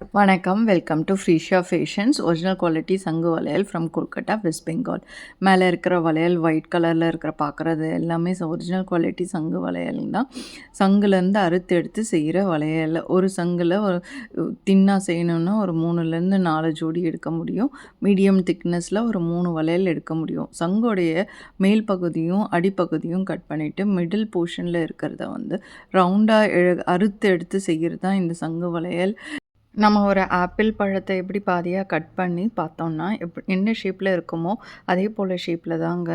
வணக்கம் welcome to Freesha fashions original quality சங்கு வளையல் ஃப்ரம் கொல்கட்டா வெஸ்ட் பெங்கால் மேலே இருக்கிற வளையல் ஒயிட் கலரில் இருக்கிற பார்க்குறது எல்லாமே ஒரிஜினல் குவாலிட்டி சங்கு வளையல் தான். சங்குலேருந்து அறுத்து எடுத்து செய்கிற வளையல். ஒரு சங்கில் ஒரு தின்னாக செய்யணுன்னா ஒரு மூணுலேருந்து நாலு ஜோடி எடுக்க முடியும். மீடியம் திக்னஸில் ஒரு மூணு வளையல் எடுக்க முடியும். சங்கோடைய மேல் பகுதியும் அடிப்பகுதியும் கட் பண்ணிவிட்டு மிடில் போர்ஷனில் இருக்கிறத வந்து ரவுண்டாக அறுத்து எடுத்து செய்கிறது தான் இந்த சங்கு வளையல். நம்ம ஒரு ஆப்பிள் பழத்தை எப்படி பாதியாக கட் பண்ணி பார்த்தோம்னா எப் என்ன ஷேப்பில் இருக்குமோ அதே போல் ஷேப்பில் தாங்க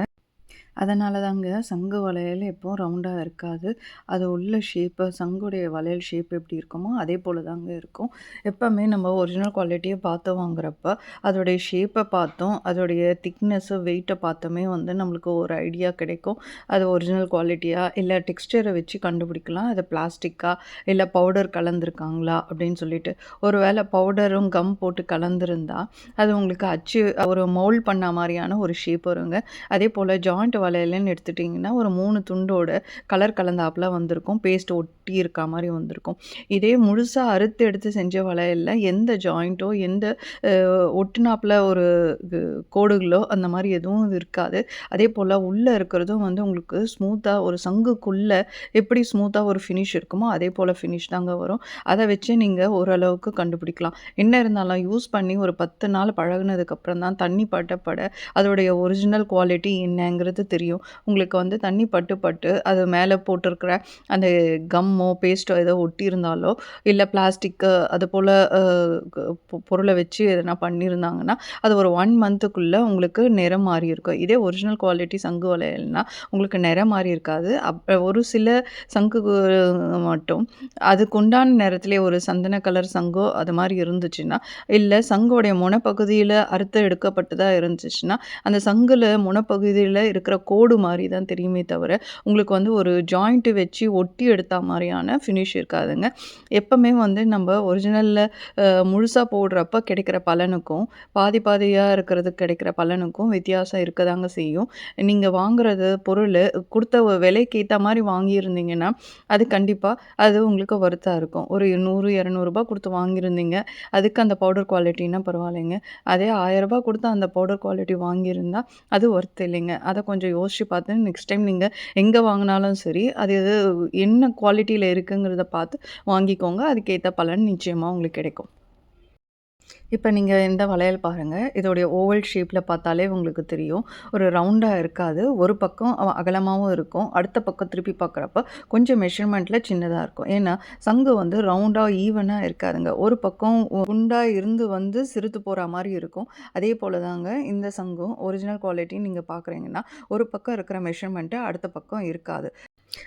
அதனால தாங்க சங்கு வளையல் எப்போவும் ரவுண்டாக இருக்காது. அது உள்ள ஷேப்பு சங்குடைய வளையல் ஷேப் எப்படி இருக்குமோ அதே போல் தாங்க இருக்கும். எப்போவுமே நம்ம ஒரிஜினல் குவாலிட்டியை பார்த்து வாங்குறப்ப அதோடைய ஷேப்பை பார்த்தோம் அதோடைய திக்னஸ்ஸு வெயிட்டை பார்த்தோமே வந்து நம்மளுக்கு ஒரு ஐடியா கிடைக்கும். அது ஒரிஜினல் குவாலிட்டியாக இல்லை டெக்ஸ்டரை வச்சு கண்டுபிடிக்கலாம். அது பிளாஸ்டிக்கா இல்லை பவுடர் கலந்துருக்காங்களா அப்படின்னு சொல்லிட்டு. ஒரு வேளை பவுடரும் கம் போட்டு கலந்துருந்தா அது உங்களுக்கு அச்சு ஒரு மோல்ட் பண்ண மாதிரியான ஒரு ஷேப் வருங்க. அதே போல் ஜாயிண்ட் வளையல்னு எடுத்துட்டிங்கன்னா ஒரு மூணு துண்டோட கலர் கலந்தாப்பில் வந்திருக்கும். பேஸ்ட் ஒட்டி இருக்கா மாதிரி வந்திருக்கும். இதே முழுசாக அறுத்து எடுத்து செஞ்ச வளையலில் எந்த ஜாயிண்ட்டோ எந்த ஒட்டினாப்பில் ஒரு கோடுகளோ அந்த மாதிரி எதுவும் இருக்காது. அதே போல் உள்ளே இருக்கிறதும் வந்து உங்களுக்கு ஸ்மூத்தாக ஒரு சங்குக்குள்ளே எப்படி ஸ்மூத்தாக ஒரு ஃபினிஷ் இருக்குமோ அதே போல் ஃபினிஷ் தாங்க வரும். அதை வச்சு நீங்கள் ஓரளவுக்கு கண்டுபிடிக்கலாம். என்ன இருந்தாலும் யூஸ் பண்ணி ஒரு பத்து நாள் பழகுனதுக்கப்புறம் தான் தண்ணி பட்டப்பட அதோடைய ஒரிஜினல் குவாலிட்டி என்னங்கிறது தெரியும். உங்களுக்கு வந்து தண்ணி பட்டு பட்டு அது மேலே போட்டிருக்கிற அந்த கம்மோ பேஸ்ட்டோ ஏதோ ஒட்டியிருந்தாலோ இல்லை பிளாஸ்டிக்கு அது போல் பொருளை வச்சு எதனா பண்ணியிருந்தாங்கன்னா அது ஒரு ஒன் மந்த்துக்குள்ளே உங்களுக்கு நிறம் மாறி இருக்கும். இதே ஒரிஜினல் குவாலிட்டி சங்கு வளையல்னா உங்களுக்கு நிறம் மாறி இருக்காது. அப் ஒரு சில சங்கு மட்டும். அதுக்குண்டான நேரத்திலே ஒரு சந்தன கலர் சங்கோ அது மாதிரி இருந்துச்சுன்னா இல்லை சங்கோடைய முனப்பகுதியில் அறுத்து எடுக்கப்பட்டதாக இருந்துச்சுன்னா அந்த சங்கில் முனப்பகுதியில் இருக்கிற கோடு மாதிரி தான் தெரியுமே தவிர உங்களுக்கு வந்து ஒரு ஜாயிண்ட்டு வச்சு ஒட்டி எடுத்த மாதிரியான ஃபினிஷ் இருக்காதுங்க. எப்போவுமே வந்து நம்ம ஒரிஜினலில் முழுசாக போடுறப்ப கிடைக்கிற பலனுக்கும் பாதி பாதியாக இருக்கிறது கிடைக்கிற பலனுக்கும் வித்தியாசம் இருக்க தாங்க செய்யும். நீங்கள் வாங்குறது பொருள் கொடுத்த விலைக்கு ஏற்ற மாதிரி வாங்கியிருந்தீங்கன்னா அது கண்டிப்பாக அது உங்களுக்கு வருத்தாக இருக்கும். ஒரு நூறு இரநூறுபா கொடுத்து வாங்கியிருந்தீங்க அதுக்கு அந்த பவுடர் குவாலிட்டின்னா பரவாயில்லைங்க. அதே ஆயரரூபா கொடுத்து அந்த பவுடர் குவாலிட்டி வாங்கியிருந்தால் அது ஒர்த் இல்லைங்க. அதை கொஞ்சம் யோசித்து பார்த்து நெக்ஸ்ட் டைம் நீங்கள் எங்கே வாங்கினாலும் சரி அது எது என்ன குவாலிட்டியில் இருக்குங்கிறத பார்த்து வாங்கிக்கோங்க. அதுக்கேற்ற பலன் நிச்சயமாக உங்களுக்கு கிடைக்கும். இப்போ நீங்கள் இந்த வளையல் பாருங்கள் இதோடைய ஓவல் ஷேப்பில் பார்த்தாலே உங்களுக்கு தெரியும். ஒரு ரவுண்டாக இருக்காது. ஒரு பக்கம் அகலமாகவும் இருக்கும். அடுத்த பக்கம் திருப்பி பார்க்குறப்ப கொஞ்சம் மெஷர்மெண்ட்டில் சின்னதாக இருக்கும். ஏன்னா சங்கு வந்து ரவுண்டாக ஈவனாக இருக்காதுங்க. ஒரு பக்கம் குண்டாக இருந்து வந்து சிறுத்து போகிற மாதிரி இருக்கும். அதே போல் தாங்க இந்த சங்கும். ஒரிஜினல் குவாலிட்டின்னு நீங்கள் பார்க்குறீங்கன்னா ஒரு பக்கம் இருக்கிற மெஷர்மெண்ட்டு அடுத்த பக்கம் இருக்காது.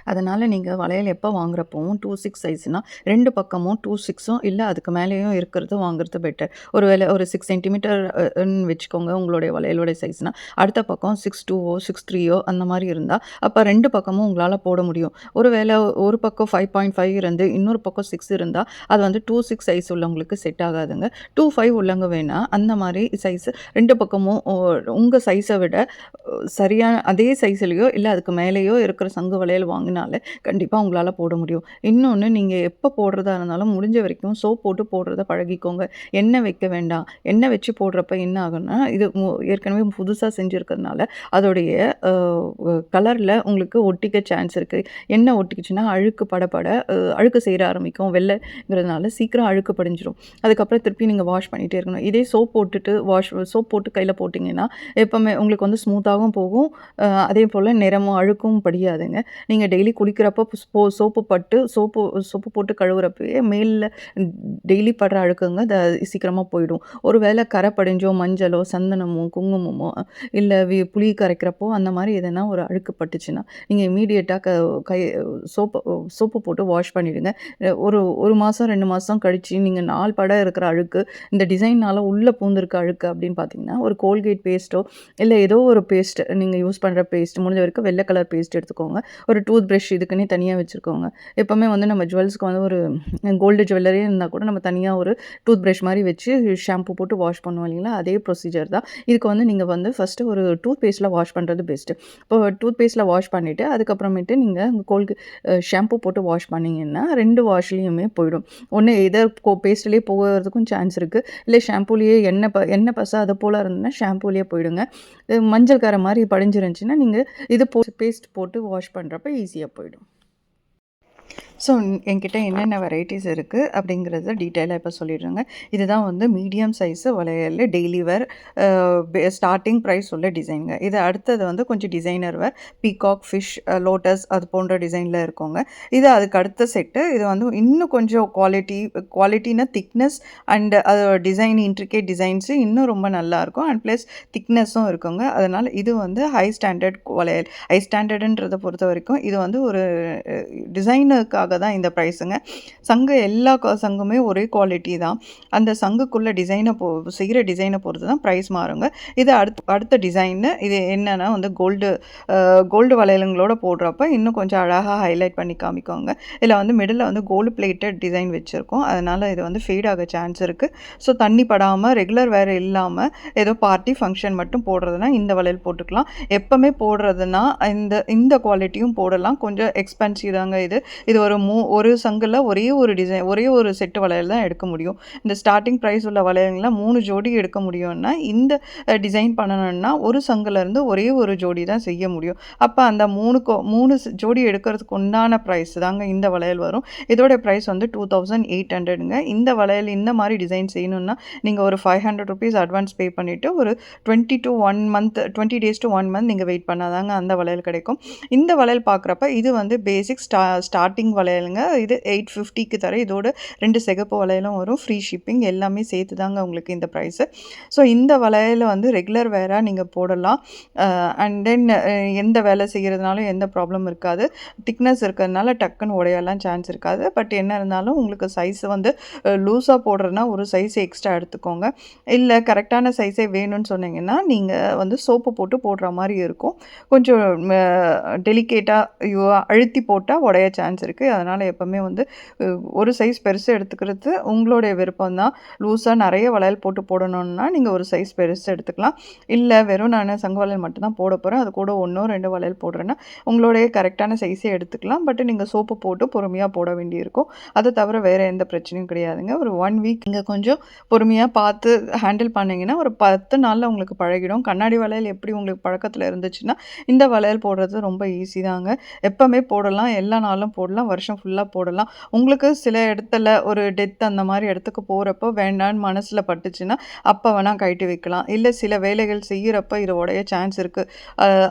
அதனால் நீங்கள் வளையல் எப்போ வாங்குறப்பவும் டூ சிக்ஸ் சைஸ்னால் ரெண்டு பக்கமும் டூ சிக்ஸும் இல்லை அதுக்கு மேலேயும் இருக்கிறது வாங்குறது பெட்டர் ஒரு வேலை ஒரு சிக்ஸ் சென்டிமீட்டர்னு வச்சுக்கோங்க உங்களுடைய வளையலுடைய சைஸ்னால் அடுத்த பக்கம் சிக்ஸ் டூவோ சிக்ஸ் த்ரீயோ அந்த மாதிரி இருந்தால் அப்போ ரெண்டு பக்கமும் உங்களால் போட முடியும். ஒரு வேலை ஒரு பக்கம் ஃபைவ் பாயிண்ட் ஃபைவ் இருந்து இன்னொரு பக்கம் சிக்ஸ் இருந்தால் அது வந்து டூ சிக்ஸ் சைஸ் உள்ளவங்களுக்கு செட் ஆகாதுங்க. டூ ஃபைவ் உள்ளவங்க வேணால் அந்த மாதிரி சைஸ் ரெண்டு பக்கமும் உங்கள் சைஸை விட சரியான அதே சைஸ்லேயோ இல்லை அதுக்கு மேலேயோ இருக்கிற சங்கு வளையல் வாங்கினாலே கண்டிப்பாக உங்களால் போட முடியும். இன்னொன்று நீங்கள் எப்போ போடுறதா இருந்தாலும் முடிஞ்ச வரைக்கும் சோப் போட்டு போடுறத பழகிக்கோங்க. எண்ணெய் வைக்க வேண்டாம். எண்ணெய் வச்சு போடுறப்ப என்ன ஆகும்னா இது ஏற்கனவே புதுசாக செஞ்சுருக்கிறதுனால அதோடைய கலரில் உங்களுக்கு ஒட்டிக்க சான்ஸ் இருக்குது எண்ணெய் ஒட்டிக்கிச்சுன்னா அழுக்கு படப்பட அழுக்கு செய்கிற ஆரம்பிக்கும். வெள்ளைங்கிறதுனால சீக்கிரம் அழுக்கு படிஞ்சிடும் அதுக்கப்புறம் திருப்பி நீங்கள் வாஷ் பண்ணிகிட்டே இருக்கணும். இதே சோப் போட்டுட்டு வாஷ் சோப் போட்டு கையில் போட்டிங்கன்னா எப்போவுமே உங்களுக்கு வந்து ஸ்மூத்தாகவும் போகும். அதே போல் நிறமும் அழுக்கும் படியாதுங்க. நீங்கள் நீங்கள் டெய்லி குளிக்கிறப்போ போ சோப்பு பட்டு சோப்பு சோப்பு போட்டு கழுவுறப்பயே மேலில் டெய்லி படுற அழுக்குங்க த சீக்கிரமாக போயிடும். ஒரு வேளை கரை படிஞ்சோ மஞ்சளோ சந்தனமோ குங்குமமோ இல்லை வி புளி கரைக்கிறப்போ அந்த மாதிரி எதனா ஒரு அழுக்கு பட்டுச்சுன்னா நீங்கள் இமீடியட்டாக க கை சோப்பு சோப்பு போட்டு வாஷ் பண்ணிவிடுங்க ஒரு ஒரு மாதம் ரெண்டு மாதம் கழித்து நீங்கள் நாள் படம் இருக்கிற அழுக்கு இந்த டிசைனால் உள்ளே பூந்திருக்க அழுக்கு அப்படின்னு பார்த்தீங்கன்னா ஒரு கோல்கேட் பேஸ்ட்டோ இல்லை ஏதோ ஒரு பேஸ்ட் நீங்கள் யூஸ் பண்ணுற பேஸ்ட் முடிஞ்ச வரைக்கும் வெள்ளை கலர் பேஸ்ட் எடுத்துக்கோங்க. ஒரு டூ டூத் ப்ரஷ் இதுக்குன்னே தனியாக வச்சுருக்கோங்க எப்போவுமே வந்து நம்ம ஜுவல்ஸ்க்கு வந்து ஒரு கோல்டு ஜுவல்லரி இருந்தால் கூட நம்ம தனியாக ஒரு டூத் ப்ரஷ் மாதிரி வச்சு ஷாம்பு போட்டு வாஷ் பண்ணுவோம் இல்லைங்களா? அதே ப்ரொசீஜர் தான். இதுக்கு வந்து நீங்கள் வந்து ஃபஸ்ட்டு ஒரு டூத் பேஸ்ட்டில் வாஷ் பண்ணுறது பெஸ்ட்டு இப்போ டூத் பேஸ்ட்டில் வாஷ் பண்ணிவிட்டு அதுக்கப்புறமேட்டு நீங்கள் கோல்கு ஷாம்பு போட்டு வாஷ் பண்ணிங்கன்னா ரெண்டு வாஷ்லேயுமே போயிடும். ஒன்று எதர் கோ பேஸ்ட்லேயே போகிறதுக்கும் சான்ஸ் இருக்குது இல்லை ஷாம்புலேயே எண்ணெய் ப எண்ணெய் பசை அது போல் இருந்ததுன்னா ஷாம்புலேயே போயிடுங்க. மஞ்சள் கரை மாதிரி படிஞ்சிருந்துச்சின்னா நீங்கள் இது போ பேஸ்ட் போட்டு வாஷ் பண்ணுறப்ப ஈஸியாக போயிடும். ஸோ என்கிட்ட என்னென்ன வெரைட்டிஸ் இருக்குது அப்படிங்கிறத டீட்டெயிலாக இப்போ சொல்லிடுறேங்க. இதுதான் வந்து மீடியம் சைஸு வளையல் டெய்லி வேர் ஸ்டார்டிங் ப்ரைஸ் உள்ள டிசைனுங்க இது அடுத்தது வந்து கொஞ்சம் designer wear peacock fish lotus அது போன்ற டிசைனில் இருக்குங்க. இது அதுக்கு அடுத்த செட்டு இது வந்து இன்னும் கொஞ்சம் குவாலிட்டி குவாலிட்டினா திக்னஸ் அண்ட் அது டிசைன் இன்ட்ரிகேட் டிசைன்ஸு இன்னும் ரொம்ப நல்லாயிருக்கும் அண்ட் ப்ளஸ் திக்னஸும் இருக்குங்க. அதனால் இது வந்து ஹை ஸ்டாண்டர்ட் வளையல். ஹை ஸ்டாண்டர்டுன்றதை பொறுத்த வரைக்கும் இது வந்து ஒரு டிசைனுக்காக தான் இந்த ப்ரைஸுங்க சங்கு எல்லா சங்குமே ஒரே குவாலிட்டி தான். அந்த சங்குக்குள்ளே டிசைனை போ செய்கிற டிசைனை பொறுத்து தான் ப்ரைஸ் மாறுங்க. இது அடுத்த அடுத்த டிசைன்னு இது என்னென்னா வந்து கோல்டு கோல்டு வளையலுங்களோட போடுறப்ப இன்னும் கொஞ்சம் அழகாக ஹைலைட் பண்ணி காமிக்கோங்க இதில் வந்து மிடில் வந்து கோல்டு பிளேட்டட் டிசைன் வச்சுருக்கோம். அதனால் இது வந்து ஃபேட் ஆக சான்ஸ் இருக்குது ஸோ தண்ணி படாமல் ரெகுலர் வேறு இல்லாமல் ஏதோ பார்ட்டி ஃபங்க்ஷன் மட்டும் போடுறதுனா இந்த வளையல் போட்டுக்கலாம். எப்போவுமே போடுறதுனா இந்த இந்த குவாலிட்டியும் போடலாம். கொஞ்சம் எக்ஸ்பென்சிவ் தாங்க இது. இது ஒரு மூ ஒரு சங்கில் ஒரே ஒரு டிசைன் ஒரே ஒரு செட்டு வளையல் தான் எடுக்க முடியும். இந்த ஸ்டார்டிங் ப்ரைஸ் உள்ள வளையல்கள்லாம் மூணு ஜோடி எடுக்க முடியும்னா இந்த டிசைன் பண்ணணும்னா ஒரு சங்கிலேருந்து ஒரே ஒரு ஜோடி தான் செய்ய முடியும். அப்போ அந்த மூணு கோ மூணு ஜோடி எடுக்கிறதுக்கு உண்டான ப்ரைஸ் தாங்க இந்த வளையல் வரும். இதோட ப்ரைஸ் வந்து டூ தௌசண்ட் எயிட் ஹண்ட்ரடுங்க இந்த வளையல் இந்த மாதிரி டிசைன் செய்யணும்னா நீங்கள் ஒரு five hundred rupees advance pay பண்ணிவிட்டு ஒரு twenty to one month twenty days to one month நீங்கள் வெயிட் பண்ணாதாங்க அந்த வளையல் கிடைக்கும். இந்த வளையல் பார்க்குறப்ப இது வந்து பேசிக் ஸ்டா ஸ்டார்டிங் வளையல் வளையலுங்க. இது எயிட் ஃபிஃப்டிக்கு தர இதோட ரெண்டு சிகப்பு வளையலும் வரும். ஃப்ரீ ஷிப்பிங் எல்லாமே சேர்த்து தாங்க உங்களுக்கு இந்த ப்ரைஸு ஸோ இந்த வளையல் வந்து ரெகுலர் வேராக நீங்கள் போடலாம். அண்ட் தென் எந்த வேலை செய்கிறதுனாலும் எந்த ப்ராப்ளம் இருக்காது. திக்னஸ் இருக்கிறதுனால டக்குன்னு உடையலாம் சான்ஸ் இருக்காது. பட் என்ன இருந்தாலும் உங்களுக்கு சைஸ் வந்து லூஸாக போடுறதுனா ஒரு சைஸ் எக்ஸ்ட்ரா எடுத்துக்கோங்க. இல்லை கரெக்டான சைஸே வேணும்னு சொன்னீங்கன்னா நீங்கள் வந்து சோப்பு போட்டு போடுற மாதிரி இருக்கும். கொஞ்சம் டெலிகேட்டாக அழுத்தி போட்டால் உடைய சான்ஸ் இருக்குது அதனால் எப்போவுமே வந்து ஒரு சைஸ் பெருசு எடுத்துக்கிறது உங்களுடைய விருப்பம் தான் லூஸாக நிறைய வளையல் போட்டு போடணுன்னா நீங்கள் ஒரு சைஸ் பெருசு எடுத்துக்கலாம். இல்லை வெறும் நான் சங்க வளையல் மட்டும்தான் போட போகிறேன் அது கூட ஒன்றோ ரெண்டு வளையல் போடுறேன்னா உங்களுடைய கரெக்டான சைஸே எடுத்துக்கலாம். பட் நீங்கள் சோப்பு போட்டு பொறுமையாக போட வேண்டியிருக்கும். அதை தவிர வேறு எந்த பிரச்சனையும் கிடையாதுங்க. ஒரு ஒன் வீக் நீங்கள் கொஞ்சம் பொறுமையாக பார்த்து ஹேண்டில் பண்ணிங்கன்னா ஒரு பத்து நாளில் உங்களுக்கு பழகிடும். கண்ணாடி வளையல் எப்படி உங்களுக்கு பழக்கத்தில் இருந்துச்சுன்னா இந்த வளையல் போடுறது ரொம்ப ஈஸி தாங்க. எப்போவுமே போடலாம். எல்லா நாளும் போடலாம். வருஷம் ஃபுல்லாக போடலாம். உங்களுக்கு சில இடத்துல ஒரு டெத் அந்த மாதிரி இடத்துக்கு போகிறப்போ வேண்டான்னு மனசில் பட்டுச்சுன்னா அப்போ வேணால் கழட்டி வைக்கலாம். இல்லை சில வேலைகள் செய்கிறப்ப இது உடைய சான்ஸ் இருக்குது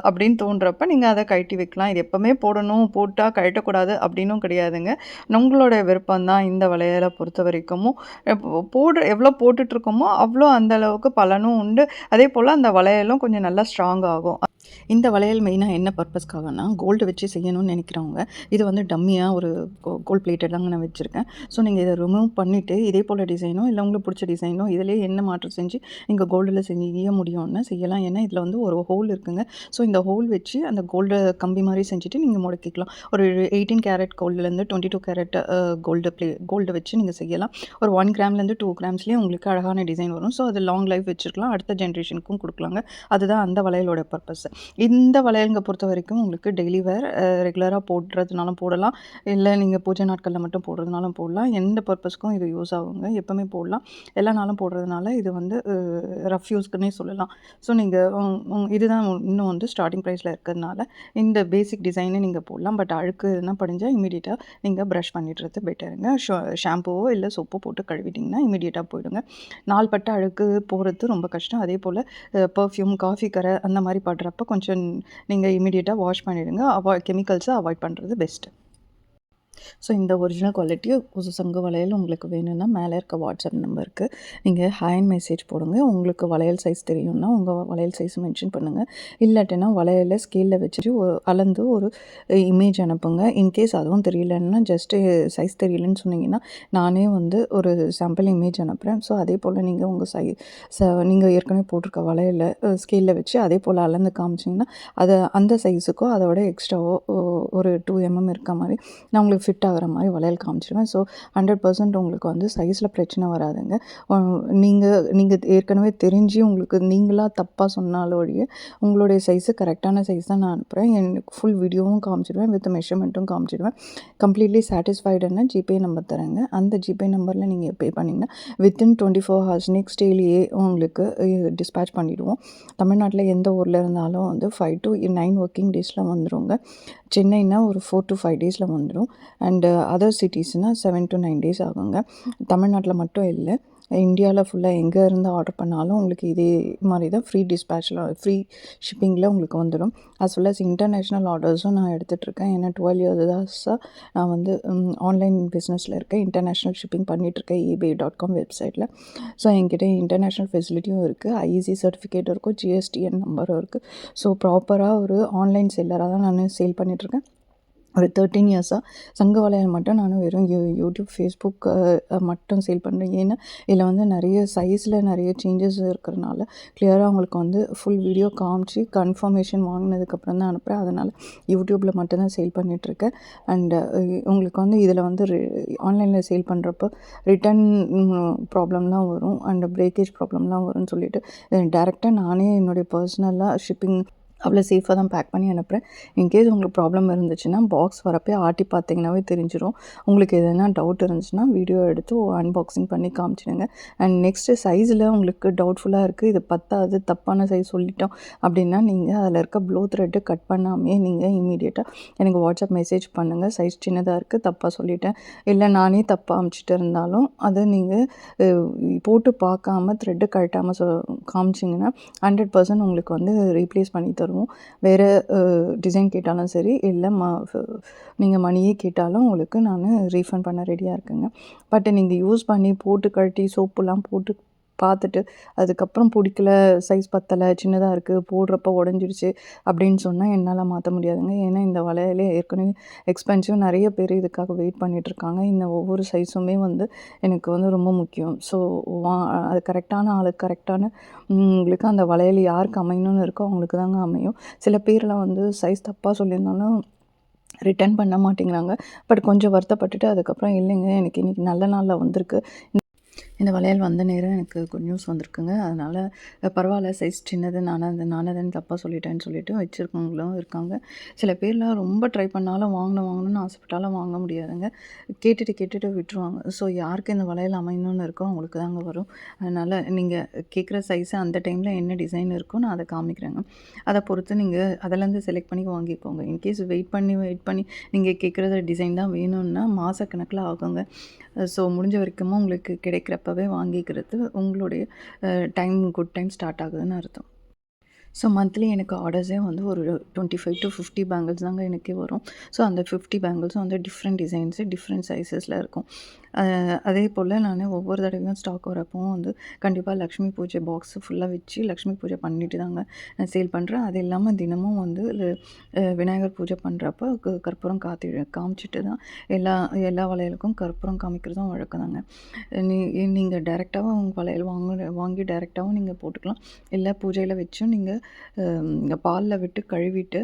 அப்படின்னு தோன்றப்ப நீங்கள் அதை கழட்டி வைக்கலாம். இது எப்போவுமே போடணும் போட்டால் கழட்டக்கூடாது அப்படின்னும் கிடையாதுங்க. உங்களோட விருப்பம் தான் இந்த வளையலை பொறுத்த வரைக்கும் போடுற எவ்வளோ போட்டுட்ருக்கோமோ அவ்வளோ அந்தளவுக்கு பலனும் உண்டு. அதே போல் அந்த வளையலும் கொஞ்சம் நல்லா ஸ்ட்ராங் ஆகும். இந்த வளையல் மெயினாக என்ன பர்பஸ்க்காகனா கோல்டு வச்சு செய்யணும்னு நினைக்கிறவங்க இது வந்து டம்மியாக ஒரு கோல்ட் பிளேட்டட் தாங்க நான் வச்சுருக்கேன். ஸோ நீங்கள் இதை ரிமூவ் பண்ணிவிட்டு இதே போல் டிசைனோ இல்லை உங்களுக்கு பிடிச்ச டிசைனோ இதிலே என்ன மாற்றம் செஞ்சு நீங்கள் கோல்டில் செய்ய முடியும்னா செய்யலாம். ஏன்னா இதில் வந்து ஒரு ஹோல் இருக்குங்க. ஸோ இந்த ஹோல் வச்சு அந்த கோல்டு கம்பி மாதிரி செஞ்சுட்டு நீங்கள் முடக்கிக்கலாம். ஒரு eighteen carat கோல்டுலேருந்து twenty two carat gold play gold வச்சு நீங்கள் செய்யலாம். ஒரு ஒன் கிராம்லேருந்து டூ கிராம்ஸ்லேயே உங்களுக்கு அழகான டிசைன் வரும். ஸோ அது லாங் லைஃப் வச்சுருக்கலாம். அடுத்த ஜென்ரேஷனுக்கும் கொடுக்கலாங்க. அதுதான் அந்த வளையலோட பர்பஸ் இந்த வளையலுங்க பொறுத்த வரைக்கும் உங்களுக்கு டெய்லி வேர் ரெகுலராக போடுறதுனாலும் போடலாம். இல்லை நீங்கள் பூஜை நாட்களில் மட்டும் போடுறதுனாலும் போடலாம். எந்த பர்பஸ்க்கும் இது யூஸ் ஆகுங்க. எப்போவுமே போடலாம். எல்லா நாளும் போடுறதுனால இது வந்து ரஃப் யூஸ்க்குன்னே சொல்லலாம். ஸோ நீங்கள் இதுதான் இன்னும் வந்து ஸ்டார்டிங் ப்ரைஸில் இருக்கிறதுனால இந்த பேசிக் டிசைனே நீங்கள் போடலாம். பட் அழுக்கு எதுனா படிஞ்சால் இமீடியட்டாக நீங்கள் ப்ரஷ் பண்ணிடுறது பெட்டருங்க ஷாம்புவோ இல்லை சோப்போ போட்டு கழுவிட்டிங்கன்னா இமீடியட்டாக போயிடுங்க. நாள்பட்ட அழுக்கு போகிறது ரொம்ப கஷ்டம். அதே போல் பர்ஃப்யூம் காஃபி கரை அந்த மாதிரி படுறப்ப கொஞ்சம் நீங்கள் இமீடியட்டாக வாஷ் பண்ணிடுங்க. அவாய்ட் கெமிக்கல்ஸை அவாய்ட் பண்ணுறது பெஸ்ட்டு ஸோ இந்த ஒரிஜினல் குவாலிட்டி ஒரு சங்கு வளையல் உங்களுக்கு வேணும்னா மேலே இருக்க வாட்ஸ்அப் நம்பருக்கு நீங்கள் ஹேண்ட் மெசேஜ் போடுங்க. உங்களுக்கு வளையல் சைஸ் தெரியும்னா உங்கள் வளையல் சைஸ் மென்ஷன் பண்ணுங்கள் இல்லாட்டினா வளையலை ஸ்கேலில் வச்சுட்டு ஒரு அளந்து ஒரு இமேஜ் அனுப்புங்க. இன்கேஸ் அதுவும் தெரியலன்னா ஜஸ்ட்டு சைஸ் தெரியலன்னு சொன்னீங்கன்னா நானே வந்து ஒரு சாம்பிள் இமேஜ் அனுப்புகிறேன் ஸோ அதே போல் நீங்கள் உங்கள் சை ச நீங்கள் ஏற்கனவே போட்டிருக்க வளையலை ஸ்கேலில் வச்சு அதே போல் அளந்து காமிச்சிங்கன்னா அதை அந்த சைஸுக்கோ அதோட எக்ஸ்ட்ராவோ ஒரு டூ எம்எம் இருக்க மாதிரி நான் உங்களுக்கு ஃபிட் ஆகிற மாதிரி வளையல் காமிச்சிடுவேன் ஸோ ஹண்ட்ரட் பர்சன்ட் உங்களுக்கு வந்து சைஸில் பிரச்சனை வராதுங்க. நீங்கள் நீங்கள் ஏற்கனவே தெரிஞ்சு உங்களுக்கு நீங்களாக தப்பாக சொன்னாலும் ஒழிய உங்களுடைய சைஸு கரெக்டான சைஸ் தான் நான் அனுப்புகிறேன் எனக்கு ஃபுல் வீடியோவும் காமிச்சிடுவேன் வித் மெஷர்மெண்ட்டும் காமிச்சிடுவேன் கம்ப்ளீட்லி சாட்டிஸ்ஃபைடுன்னா ஜிபே நம்பர் தரேங்க. அந்த ஜிபே நம்பரில் நீங்கள் பே பண்ணிங்கன்னா within twenty four hours next டேலேயே உங்களுக்கு டிஸ்பேச் பண்ணிவிடுவோம் தமிழ்நாட்டில் எந்த ஊரில் இருந்தாலும் வந்து ஃபைவ் டு நைன் ஒர்க்கிங் டேஸில் வந்துடுங்க சென்னைனா ஒரு ஃபோர் டு ஃபைவ் டேஸில் வந்துடும் அண்டு அதர் சிட்டிஸ்னால் செவன் டு நைன் டேஸ் ஆகுங்க. தமிழ்நாட்டில் மட்டும் இல்லை. இந்தியாவில் ஃபுல்லாக எங்கே இருந்து ஆர்டர் பண்ணாலும் உங்களுக்கு இதே மாதிரி தான் ஃப்ரீ டிஸ்பேச்சில் ஃப்ரீ ஷிப்பிங்கில் உங்களுக்கு வந்துடும். அஸ் வெல் அஸ் இன்டர்நேஷ்னல் ஆர்டர்ஸும் நான் எடுத்துகிட்ருக்கேன் ஏன்னா டுவெல் இயர்ஸாக நான் வந்து ஆன்லைன் பிஸ்னஸில் இருக்கேன். இன்டர்நேஷ்னல் ஷிப்பிங் பண்ணிகிட்ருக்கேன் இபே டாட் காம் வெப்சைட்டில் ஸோ என்கிட்ட இன்டர்நேஷ்னல் ஃபெசிலிட்டியும் இருக்குது ஐஇசி சர்டிஃபிகேட்டும் இருக்கும். ஜிஎஸ்டிஎன் நம்பரும் இருக்குது ஸோ ப்ராப்பராக ஒரு ஆன்லைன் செல்லராக தான் நான் சேல் பண்ணிகிட்ருக்கேன் ஒரு தேர்ட்டீன் இயர்ஸாக சங்க வலையில் மட்டும் நான் வெறும் யூ யூடியூப் ஃபேஸ்புக் மட்டும் சேல் பண்ணுறேன் ஏன்னா இதில் வந்து நிறைய சைஸில் நிறைய சேஞ்சஸ் இருக்கிறனால கிளியராக அவங்களுக்கு வந்து ஃபுல் வீடியோ காமிச்சு கன்ஃபர்மேஷன் வாங்கினதுக்கப்புறம் தான் அனுப்புகிறேன் அதனால் யூடியூப்பில் மட்டும்தான் சேல் பண்ணிகிட்ருக்கேன் அண்டு உங்களுக்கு வந்து இதில் வந்து ஆன்லைனில் சேல் பண்ணுறப்போ ரிட்டன் ப்ராப்ளம்லாம் வரும். அண்ட் பிரேக்கேஜ் ப்ராப்ளம்லாம் வரும்னு சொல்லிட்டு டேரெக்டாக நானே என்னுடைய பர்சனலாக ஷிப்பிங் அவ்வளோ சேஃபாக தான் பேக் பண்ணி அனுப்புகிறேன் இன்கேஸ் உங்களுக்கு ப்ராப்ளம் இருந்துச்சுன்னா பாக்ஸ் வரப்போ ஆட்டி பார்த்தீங்கன்னாவே தெரிஞ்சிடும் உங்களுக்கு எதனா டவுட் இருந்துச்சுன்னா வீடியோ எடுத்து அன்பாக்சிங் பண்ணி காமிச்சிடுங்க. அண்ட் நெக்ஸ்ட்டு சைஸில் உங்களுக்கு டவுட்ஃபுல்லாக இருக்குது இது பத்தாது தப்பான சைஸ் சொல்லிட்டோம் அப்படின்னா நீங்கள் அதில் இருக்க ப்ளோ த்ரெட்டு கட் பண்ணாமே நீங்கள் இமீடியட்டாக எனக்கு வாட்ஸ்அப் மெசேஜ் பண்ணுங்கள் சைஸ் சின்னதாக இருக்குது தப்பாக சொல்லிட்டேன். இல்லை நானே தப்பாக அமுச்சிட்டு இருந்தாலும் அதை நீங்கள் போட்டு பார்க்காம த்ரெட்டு கழட்டாமல் சொ காமிச்சிங்கன்னா ஹண்ட்ரட் பர்சன்ட் உங்களுக்கு வந்து ரீப்ளேஸ் பண்ணி தரும் தருவோம் வேறு டிசைன் கேட்டாலும் சரி இல்லை ம நீங்கள் மணியே கேட்டாலும் உங்களுக்கு நான் ரீஃபண்ட் பண்ண ரெடியாக இருக்குங்க. பட் நீங்கள் யூஸ் பண்ணி போட்டு கழட்டி சோப்புலாம் போட்டு பார்த்துட்டு அதுக்கப்புறம் பிடிக்கல சைஸ் பத்தலை சின்னதாக இருக்குது போடுறப்ப உடஞ்சிடுச்சு அப்படின்னு சொன்னால் என்னால் மாற்ற முடியாதுங்க. ஏன்னா இந்த வலையிலே ஏற்கனவே எக்ஸ்பென்சிவ் நிறைய பேர் இதுக்காக வெயிட் பண்ணிகிட்ருக்காங்க இந்த ஒவ்வொரு சைஸுமே வந்து எனக்கு வந்து ரொம்ப முக்கியம். ஸோ வா அது கரெக்டான ஆளுக்கு கரெக்டான உங்களுக்கு அந்த வளையல் யாருக்கு அமையணும்னு இருக்கோ அவங்களுக்கு தாங்க அமையும். சில பேரில் வந்து சைஸ் தப்பாக சொல்லியிருந்தாலும் ரிட்டர்ன் பண்ண மாட்டேங்கிறாங்க. பட் கொஞ்சம் வருத்தப்பட்டுட்டு அதுக்கப்புறம் இல்லைங்க எனக்கு இன்றைக்கி நல்ல நாளில் வந்திருக்கு. இந்த வளையல் வந்த நேரம் எனக்கு குட் நியூஸ் வந்திருக்குங்க. அதனால் பரவாயில்ல சைஸ் சின்னது நானே அது நானே தான் தப்பாக சொல்லிட்டேன்னு சொல்லிட்டு வச்சுருக்கவங்களும் இருக்காங்க. சில பேர்லாம் ரொம்ப ட்ரை பண்ணாலும் வாங்கணும் வாங்கணும்னு ஆசைப்பட்டாலும் வாங்க முடியாதுங்க. கேட்டுட்டு கேட்டுட்டு விட்டுருவாங்க. ஸோ யாருக்கு இந்த வளையல் அமையணும்னு இருக்கோ அவங்களுக்கு தாங்க வரும். அதனால் நீங்கள் கேட்குற சைஸு அந்த டைமில் என்ன டிசைன் இருக்கோ நான் அதை காமிக்கிறேங்க. அதை பொறுத்து நீங்கள் அதிலேருந்து செலக்ட் பண்ணி வாங்கிக்கோங்க. இன்கேஸ் வெயிட் பண்ணி வெயிட் பண்ணி நீங்கள் கேட்குறத டிசைன் தான் வேணும்னா மாதக்கணக்கில் ஆகுங்க. ஸோ முடிஞ்ச வரைக்கும் உங்களுக்கு கிடைக்கிற கிடைக்கிறப்பவே வாங்கிக்கிறது உங்களுடைய டைம் குட் டைம் ஸ்டார்ட் ஆகுதுன்னு அர்த்தம். ஸோ மந்த்லி எனக்கு ஆர்டர்ஸே வந்து ஒரு twenty five to fifty bangles தாங்க எனக்கே வரும். ஸோ அந்த ஃபிஃப்டி பேங்கிள்ஸும் வந்து டிஃப்ரெண்ட் டிசைன்ஸு டிஃப்ரெண்ட் சைஸஸில் இருக்கும். அதே போல் நான் ஒவ்வொரு தடவையும் ஸ்டாக் வரப்பவும் வந்து கண்டிப்பாக லக்ஷ்மி பூஜை பாக்ஸ் ஃபுல்லாக வச்சு லக்ஷ்மி பூஜை பண்ணிட்டு தாங்க நான் சேல் பண்ணுறேன் அது இல்லாமல் தினமும் வந்து விநாயகர் பூஜை பண்ணுறப்ப கற்பூரம் காத்தி காமிச்சிட்டு தான் எல்லா எல்லா வளையலுக்கும் கற்பூரம் காமிக்கிறதும் வழக்கம் தாங்க. நீ நீங்கள் டேரெக்டாகவும் உங்கள் வளையல் வாங்க வாங்கி டேரெக்டாகவும் நீங்கள் போட்டுக்கலாம். இல்லை பூஜையில் வச்சும் நீங்கள் பாலில் விட்டு கழுவிட்டு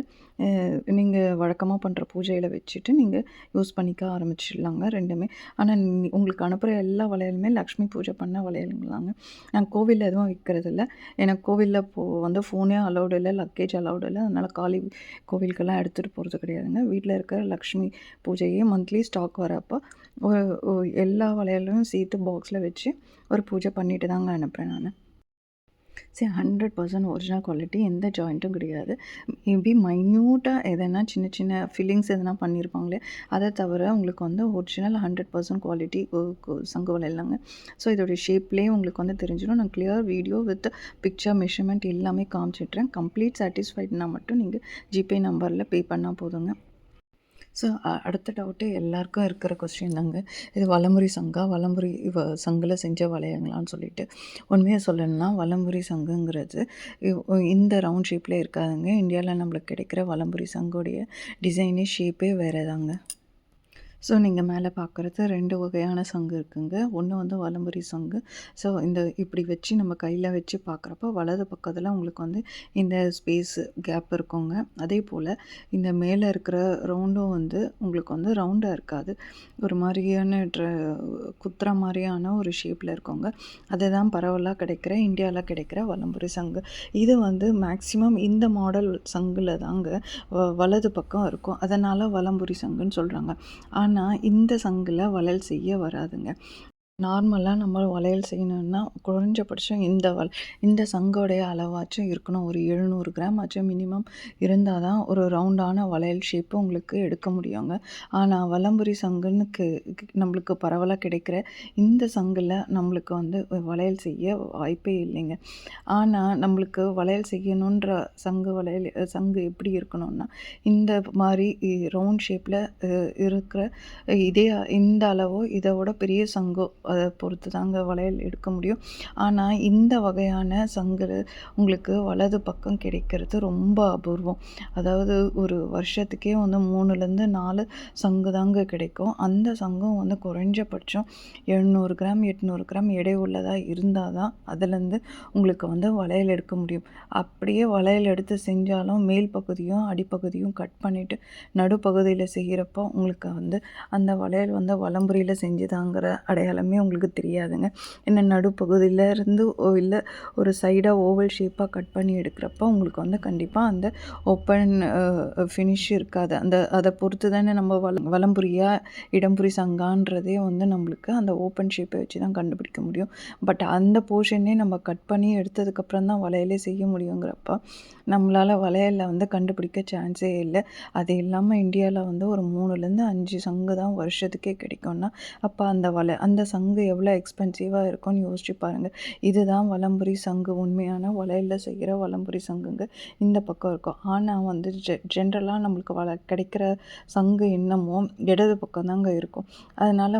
நீங்கள் வழக்கமாக பண்ணுற பூஜையில் வச்சுட்டு நீங்கள் யூஸ் பண்ணிக்க ஆரம்பிச்சிடலாங்க ரெண்டுமே. ஆனால் உங்களுக்கு அனுப்புகிற எல்லா வளையலுமே லக்ஷ்மி பூஜை பண்ண வளையலுங்களாங்க. நான் கோவிலில் எதுவும் விற்கிறதில்ல எனக்கு கோவிலில் போ வந்து ஃபோனே அலௌடு இல்லை லக்கேஜ் அலௌடு இல்லை. அதனால் காலி கோவிலுக்கெல்லாம் எடுத்துகிட்டு போகிறது கிடையாதுங்க. வீட்டில் இருக்கிற லக்ஷ்மி பூஜையே மந்த்லி ஸ்டாக் வரப்போ ஒரு எல்லா வளையலும் சேர்த்து பாக்ஸில் வச்சு ஒரு பூஜை பண்ணிட்டு தாங்க அனுப்புகிறேன் நான். சரி ஹண்ட்ரட் பர்சன்ட் ஒரிஜினல் குவாலிட்டி எந்த ஜாயிண்ட்டும் கிடையாது. மேபி மைன்யூட்டாக எதனா சின்ன சின்ன ஃபில்லிங்ஸ் எதனா பண்ணியிருப்பாங்களே அதை தவிர உங்களுக்கு வந்து ஒரிஜினல் ஹண்ட்ரட் பர்சன்ட் குவாலிட்டி சங்குவல் இல்லைங்க. ஸோ இதோடைய ஷேப்லேயே உங்களுக்கு வந்து தெரிஞ்சிடும். நான் clear video with picture measurement எல்லாமே காமிச்சிட்றேன் கம்ப்ளீட் சாட்டிஸ்ஃபைட்னா மட்டும் நீங்கள் ஜிபே நம்பரில் பே பண்ணால் போதுங்க. ஸோ அடுத்த டவுட்டு எல்லாருக்கும் இருக்கிற கொஸ்டின் தாங்க. இது வலம்புரி சங்கா? வலம்புரி வ சங்குல செஞ்ச வளையங்களான்னு சொல்லிட்டு. உண்மையாக சொல்லணும்னா, வலம்புரி சங்குங்கிறது இந்த ரவுண்ட் ஷேப்பில் இருக்காதுங்க. இந்தியாவில் நம்மளுக்கு கிடைக்கிற வலம்புரி சங்குடைய டிசைனே, ஷேப்பே வேறு தாங்க. ஸோ நீங்கள் மேலே பார்க்குறது ரெண்டு வகையான சங்கு இருக்குங்க. ஒன்று வந்து வலம்புரி சங்கு. ஸோ இந்த இப்படி வச்சு நம்ம கையில் வச்சு பார்க்குறப்ப வலது பக்கத்தில் உங்களுக்கு வந்து இந்த ஸ்பேஸ் கேப் இருக்குங்க. அதே போல் இந்த மேலே இருக்கிற ரவுண்டும் வந்து உங்களுக்கு வந்து ரவுண்டாக இருக்காது. ஒரு மாதிரியான ட்ர குத்துற மாதிரியான ஒரு ஷேப்பில் இருக்குங்க. அதுதான் பரவலாக கிடைக்கிற இந்தியாவில் கிடைக்கிற வலம்புரி சங்கு. இது வந்து மேக்ஸிமம் இந்த மாடல் சங்கில் தாங்க வ வலது பக்கம் இருக்கும். அதனால் வலம்புரி சங்குன்னு சொல்கிறாங்க ஆனால் ஆனால் இந்த சங்கில் வளல் செய்ய வராதுங்க. நார்மலாக நம்ம வளையல் செய்யணும்னா, குறைஞ்சபட்சம் இந்த வ இந்த சங்கோடைய அளவாச்சும் இருக்கணும். ஒரு 700 கிராம் ஆச்சும் மினிமம் இருந்தால் தான் ஒரு ரவுண்டான வளையல் ஷேப்பு உங்களுக்கு எடுக்க முடியுங்க. ஆனால் வலம்புரி சங்குன்னு நம்மளுக்கு பரவலாக கிடைக்கிற இந்த சங்கில் நம்மளுக்கு வந்து வளையல் செய்ய வாய்ப்பே இல்லைங்க. ஆனால் நம்மளுக்கு வளையல் செய்யணுன்ற சங்கு வளையல் சங்கு எப்படி இருக்கணும்னா, இந்த மாதிரி ரவுண்ட் ஷேப்பில் இருக்கிற இதே இந்த அளவோ, இதை விட பெரிய சங்கோ அதை பொறுத்து தாங்க வளையல் எடுக்க முடியும். ஆனால் இந்த வகையான சங்கு உங்களுக்கு வலது பக்கம் கிடைக்கிறது ரொம்ப அபூர்வம். அதாவது ஒரு வருஷத்துக்கே வந்து 3லேருந்து 4 சங்கு தாங்க கிடைக்கும். அந்த சங்கும் வந்து குறைஞ்சபட்சம் 700 கிராம், 800 கிராம் எடை உள்ளதாக இருந்தால் தான், அதுலேருந்து உங்களுக்கு வந்து வளையல் எடுக்க முடியும். அப்படியே வளையல் எடுத்து செஞ்சாலும் மேல் பகுதியும், அடிப்பகுதியும் கட் பண்ணிவிட்டு நடுப்பகுதியில் செய்கிறப்போ உங்களுக்கு வந்து அந்த வளையல் வந்து வலம்புரியில் செஞ்சுதாங்கிற அடையாளமே உங்களுக்கு தெரியாதுங்க. ஏன்னா நடுப்பகுதியில இருந்து இல்லை ஒரு சைடாக ஓவல் ஷேப்பாக கட் பண்ணி எடுக்கிறப்ப உங்களுக்கு வந்து கண்டிப்பாக அந்த ஓப்பன் ஃபினிஷ் இருக்காது. அந்த அதை பொறுத்து தானே நம்ம வள வலம்புரியா, இடம்புரி சங்கான்றதே வந்து நம்மளுக்கு அந்த ஓப்பன் ஷேப்பை வச்சு தான் கண்டுபிடிக்க முடியும். பட் அந்த போர்ஷனே நம்ம கட் பண்ணி எடுத்ததுக்கப்புறம் தான் வளையலே செய்ய முடியுங்கிறப்ப, நம்மளால் வளையலில் வந்து கண்டுபிடிக்க சான்ஸே இல்லை அது இல்லாமல் இந்தியாவில் வந்து ஒரு 3லேருந்து 5 சங்கு தான் வருஷத்துக்கே கிடைக்கும்னா, அப்போ அந்த வலை அந்த சங்கு எவ்வளோ எக்ஸ்பென்சிவாக இருக்கும்னு யோசிச்சு பாருங்கள் இதுதான் வலம்புரி சங்கு. உண்மையான வலையில் செய்கிற வலம்புரி சங்குங்க. இந்த பக்கம் இருக்கும். ஆனால் வந்து ஜெ ஜென்ரலாக நம்மளுக்கு வள கிடைக்கிற சங்கு என்னமோ, இடது பக்கம் தாங்க இருக்கும். அதனால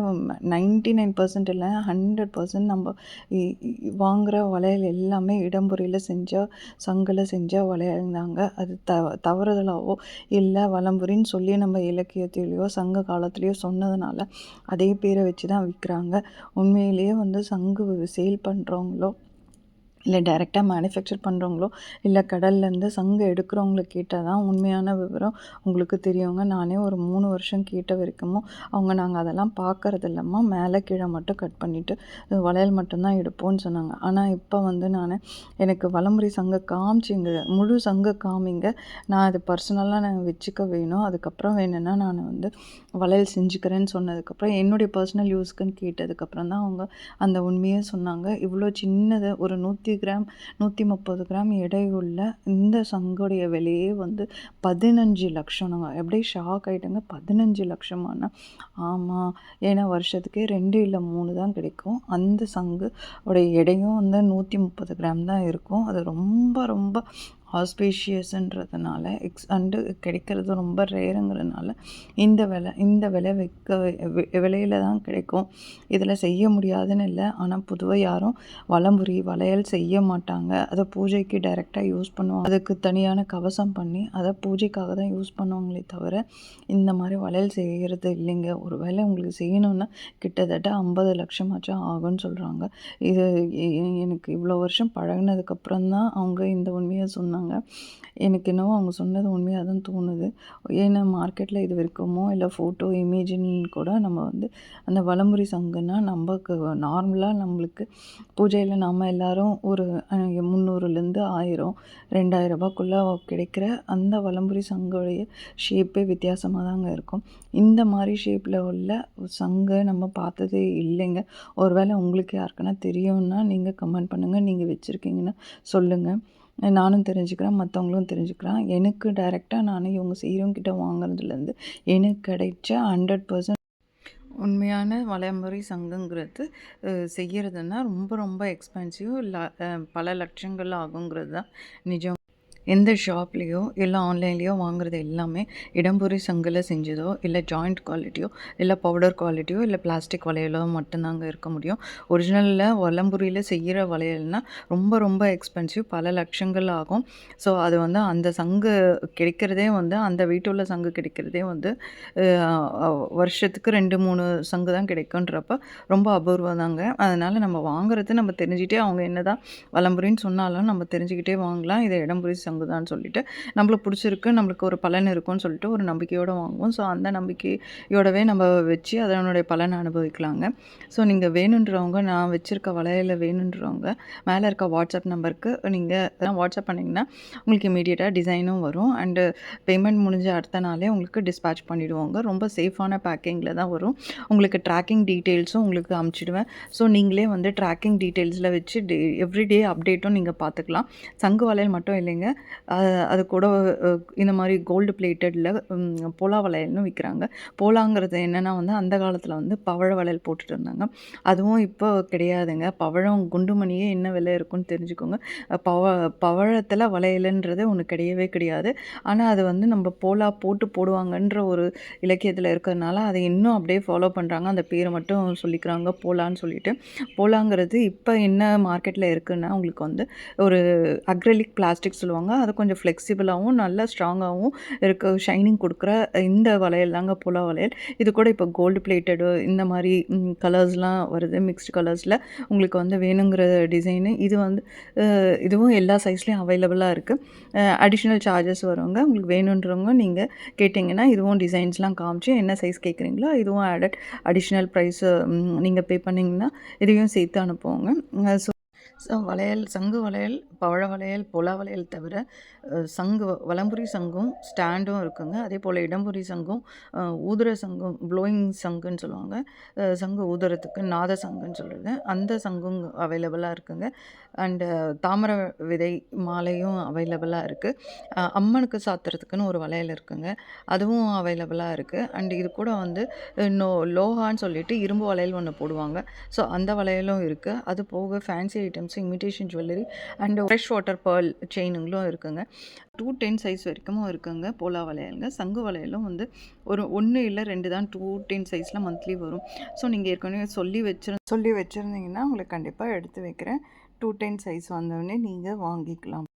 99% இல்ல 100% நம்ப இ இ வளையல் எல்லாமே இடம்புரியில் செஞ்ச சங்கில் செஞ்ச வளையல் தாங்க. அது த தவறுதலாவோ, இல்லை வலம்புரின்னு சொல்லி நம்ம இலக்கியத்திலேயோ சங்க காலத்திலயோ சொன்னதுனால, அதே பேரை வச்சு தான் விற்கிறாங்க உண்மையிலேயே வந்து சங்கு சேல் பண்ணுறவங்களோ இல்லை டைரெக்டாக மேனுஃபேக்சர் பண்ணுறவங்களோ இல்லை கடல்லேருந்து சங்கம் எடுக்கிறவங்கள கேட்டால் தான் உண்மையான விவரம் உங்களுக்கு தெரியுங்க. நானே ஒரு மூணு வருஷம் கேட்ட வரைக்குமோ அவங்க நாங்கள் அதெல்லாம் பார்க்கறதில்லம்மா. மேலே கீழே மட்டும் கட் பண்ணிவிட்டு வளையல் மட்டும்தான் எடுப்போம்னு சொன்னாங்க. ஆனால் இப்போ வந்து நான் எனக்கு வளமுறை சங்க காமிச்சிங்க. முழு சங்க காமிங்க. நான் அது பர்சனலாக நான் வச்சுக்க வேணும். அதுக்கப்புறம் வேணும்னா நான் வந்து வளையல் செஞ்சுக்கிறேன்னு சொன்னதுக்கப்புறம், என்னுடைய பர்சனல் யூஸ்க்குன்னு கேட்டதுக்கப்புறம் தான் அவங்க அந்த உண்மையை சொன்னாங்க. இவ்வளோ சின்னது ஒரு நூற்றி 100 கிராம், 130 கிராம் எடையுள்ள இந்த சங்குடைய விலையே வந்து 15,00,000ங்க. அப்படியே ஷாக் ஆயிட்டோங்க பதினஞ்சு லட்சமான ஆமாம் ஏன்னா வருஷத்துக்கே ரெண்டு இல்லை மூணு தான் கிடைக்கும். அந்த சங்கு உடைய எடையும் வந்து 130 கிராம் தான் இருக்கும். அது ரொம்ப ரொம்ப ஆஸ்பீஷியஸ்ன்றதுனால எக்ஸ் அண்டு கிடைக்கிறது ரொம்ப ரேருங்கிறதுனால, இந்த விலை இந்த விலை வைக்க வி விலையில தான் கிடைக்கும். இதில் செய்ய முடியாதுன்னு இல்லை ஆனால் பொதுவாக யாரும் வலம்புரி வளையல் செய்ய மாட்டாங்க. அதை பூஜைக்கு டைரெக்டாக யூஸ் பண்ணுவாங்க. அதுக்கு தனியான கவசம் பண்ணி, அதை பூஜைக்காக தான் யூஸ் பண்ணுவாங்களே தவிர, இந்த மாதிரி வளையல் செய்கிறது இல்லைங்க. ஒரு வேலை உங்களுக்கு செய்யணும்னா, கிட்டத்தட்ட ஐம்பது லட்சமாச்சும் ஆகும்னு சொல்கிறாங்க இது எனக்கு இவ்வளோ வருஷம் பழகுனதுக்கப்புறம் தான் அவங்க இந்த உண்மையை சொன்னாங்க. எனக்கு என்னவோ அவங்க சொன்னது உண்மையாக தான் தோணுது. ஏன்னா மார்க்கெட்டில் இது வரைக்குமோ, இல்லை ஃபோட்டோ, இமேஜின்னு கூட நம்ம வந்து அந்த வலம்புரி சங்குன்னா நமக்கு நார்மலாக நம்மளுக்கு பூஜையில் நாம் எல்லாரும் ஒரு முந்நூறுலேருந்து ஆயிரம் ரெண்டாயிரம் ரூபாக்குள்ளே கிடைக்கிற அந்த வலம்புரி சங்குடைய ஷேப்பே வித்தியாசமாக தாங்க இருக்கும். இந்த மாதிரி ஷேப்பில் உள்ள சங்கை நம்ம பார்த்ததே இல்லைங்க. ஒரு வேளை உங்களுக்கு யாருக்குன்னா தெரியும்னா, நீங்கள் கமெண்ட் பண்ணுங்கள் நீங்கள் வச்சுருக்கீங்கன்னா சொல்லுங்கள் நானும் தெரிஞ்சுக்கிறேன். மற்றவங்களும் தெரிஞ்சுக்கிறேன் எனக்கு டைரெக்டாக நான் இவங்க செய்கிறவங்கிட்ட வாங்குறதுலேருந்து எனக்கு கிடைச்ச 100% உண்மையான வலைமுறை சங்கங்கிறது செய்கிறதுன்னா ரொம்ப ரொம்ப எக்ஸ்பென்சிவ். பல லட்சங்கள் ஆகுங்கிறது தான் நிஜம். எந்த ஷாப்லேயோ இல்லை ஆன்லைன்லேயோ வாங்குறது எல்லாமே இடம்புரி சங்கில் செஞ்சதோ இல்லை ஜாயிண்ட் குவாலிட்டியோ இல்லை பவுடர் குவாலிட்டியோ இல்லை பிளாஸ்டிக் வளையலோ மட்டும்தாங்க இருக்க முடியும். ஒரிஜினலில் வலம்புரியில் செய்கிற வளையல்னால் ரொம்ப ரொம்ப எக்ஸ்பென்சிவ் பல லட்சங்கள் ஆகும். ஸோ அது வந்து அந்த சங்கு கிடைக்கிறதே வந்து அந்த வீட்டுள்ள சங்கு கிடைக்கிறதே வந்து வருஷத்துக்கு ரெண்டு மூணு சங்கு தான் கிடைக்குன்றப்ப ரொம்ப அபூர்வம் தாங்க அதனால் நம்ம வாங்குறது நம்ம தெரிஞ்சுக்கிட்டே அவங்க என்ன தான் வலம்புரின்னு சொன்னாலும் நம்ம தெரிஞ்சுக்கிட்டே வாங்கலாம். இதை இடம்புரி தான் சொல்லிட்டு. நம்மளுக்கு பிடிச்சிருக்கு நம்மளுக்கு ஒரு பலன் இருக்கும்னு சொல்லிட்டு ஒரு நம்பிக்கையோடு வாங்குவோம். ஸோ அந்த நம்பிக்கையோடவே நம்ம வச்சு அதனுடைய பலனை அனுபவிக்கலாங்க. ஸோ நீங்கள் வேணுன்றவங்க நான் வச்சுருக்க வளையல வேணுன்றவங்க மேலே இருக்க வாட்ஸ்அப் நம்பருக்கு நீங்கள் வாட்ஸ்அப் பண்ணிங்கன்னா உங்களுக்கு இமீடியட்டாக டிசைனும் வரும். அண்டு பேமெண்ட் முடிஞ்ச அடுத்த நாளே உங்களுக்கு டிஸ்பேச் பண்ணிவிடுவாங்க ரொம்ப சேஃபான பேக்கிங்கில் தான் வரும். உங்களுக்கு ட்ராக்கிங் டீட்டெயில்ஸும் உங்களுக்கு அமுச்சிடுவேன். ஸோ நீங்களே வந்து ட்ராக்கிங் டீட்டெயில்ஸில் வச்சு டே எவ்ரிடே அப்டேட்டும் நீங்கள் பார்த்துக்கலாம். சங்கு வளையல் மட்டும் இல்லைங்க. அது கூட இந்த மாதிரி கோல்டு பிளேட்டடில் போலா வளையல்னு விற்கிறாங்க போலாங்கிறது என்னென்னா வந்து அந்த காலத்தில் வந்து பவழ வளையல் போட்டுட்டு இருந்தாங்க. அதுவும் இப்போ கிடையாதுங்க. பவழம் குண்டுமணியே என்ன விலை இருக்குன்னு தெரிஞ்சுக்கோங்க. பவ பவழத்தில் வளையலுன்றது ஒன்று கிடையவே கிடையாது. ஆனால் அது வந்து நம்ம போலா போட்டு போடுவாங்கன்ற ஒரு இலக்கியத்தில் இருக்கிறதுனால அதை இன்னும் அப்படியே ஃபாலோ பண்ணுறாங்க அந்த பேரை மட்டும் சொல்லிக்கிறாங்க போலான்னு சொல்லிட்டு. போலாங்கிறது இப்போ என்ன மார்க்கெட்டில் இருக்குன்னா உங்களுக்கு வந்து ஒரு அக்ரலிக் பிளாஸ்டிக் சொல்லுவாங்க. அது கொஞ்சம் ஃப்ளெக்சிபிளாகவும் நல்லா ஸ்ட்ராங்காகவும் இருக்க. ஷைனிங் கொடுக்குற இந்த வளையல் தாங்க புலா வளையல். இது கூட இப்போ கோல்டு பிளேட்டடு இந்த மாதிரி கலர்ஸ்லாம் வருது. மிக்ஸ்டு கலர்ஸில் உங்களுக்கு வந்து வேணுங்கிற டிசைனு இது வந்து இதுவும் எல்லா சைஸ்லேயும் அவைலபிளாக இருக்குது அடிஷ்னல் சார்ஜஸ் வருவாங்க உங்களுக்கு வேணுன்றவங்க நீங்கள் கேட்டிங்கன்னா இதுவும் டிசைன்ஸ்லாம் காமிச்சு என்ன சைஸ் கேட்குறீங்களோ இதுவும் ஆடட் அடிஷ்னல் ப்ரைஸு நீங்கள் பே பண்ணிங்கன்னா இதையும் சேர்த்து அனுப்புவாங்க. ஸோ ஸோ வளையல் சங்கு வளையல் பவழ வளையல் புல வளையல் தவிர சங்கு வலம்புரி சங்கும் ஸ்டாண்டும் இருக்குங்க. அதே போல் இடம்புரி சங்கும் ஊதுர சங்கும் ப்ளோயிங் சங்குன்னு சொல்லுவாங்க. சங்கு ஊதுறதுக்கு நாத சங்குன்னு சொல்கிறது அந்த சங்கும் அவைலபிளாக இருக்குங்க. அண்டு தாமரை விதை மாலையும் அவைலபிளாக இருக்குது அம்மனுக்கு சாத்துறதுக்குன்னு ஒரு வளையல் இருக்குங்க. அதுவும் அவைலபிளாக இருக்குது அண்டு இது கூட வந்து நோ லோஹான்னு சொல்லிட்டு இரும்பு வளையல் ஒன்று போடுவாங்க. ஸோ அந்த வளையலும் இருக்குது அது போக fancy items imitation jewellery and fresh water pearl செயினுங்களும் இருக்குங்க. டூ டென் சைஸ் வரைக்கும் இருக்குங்க. போலா வளையலுங்க. சங்கு வளையலும் வந்து ஒரு ஒன்று இல்லை ரெண்டு தான் டூ டென் சைஸில் மந்த்லி வரும். ஸோ நீங்கள் ஏற்கனவே சொல்லி வச்சிரு சொல்லி வச்சுருந்தீங்கன்னா உங்களுக்கு கண்டிப்பாக எடுத்து வைக்கிறேன். டூ டென் சைஸ் வந்தோடனே நீங்கள் வாங்கிக்கலாம்.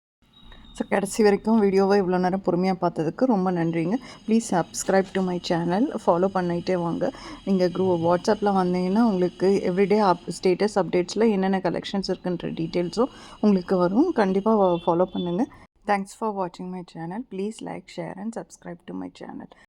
ஸோ கடைசி வரைக்கும் வீடியோவை இவ்வளோ நேரம் பொறுமையாக பார்த்ததுக்கு ரொம்ப நன்றிங்க. Please subscribe to my channel follow பண்ணிகிட்டே வாங்க. நீங்கள் குரூ வாட்ஸ்அப்பில் வந்தீங்கன்னா உங்களுக்கு எவ்ரிடே அப் ஸ்டேட்டஸ் அப்டேட்ஸில் என்னென்ன கலெக்ஷன்ஸ் இருக்குன்ற டீட்டெயில்ஸும் உங்களுக்கு வரும். கண்டிப்பாக ஃபாலோ பண்ணுங்கள் தேங்க்ஸ் ஃபார் வாட்சிங் my channel please like share and subscribe to my channel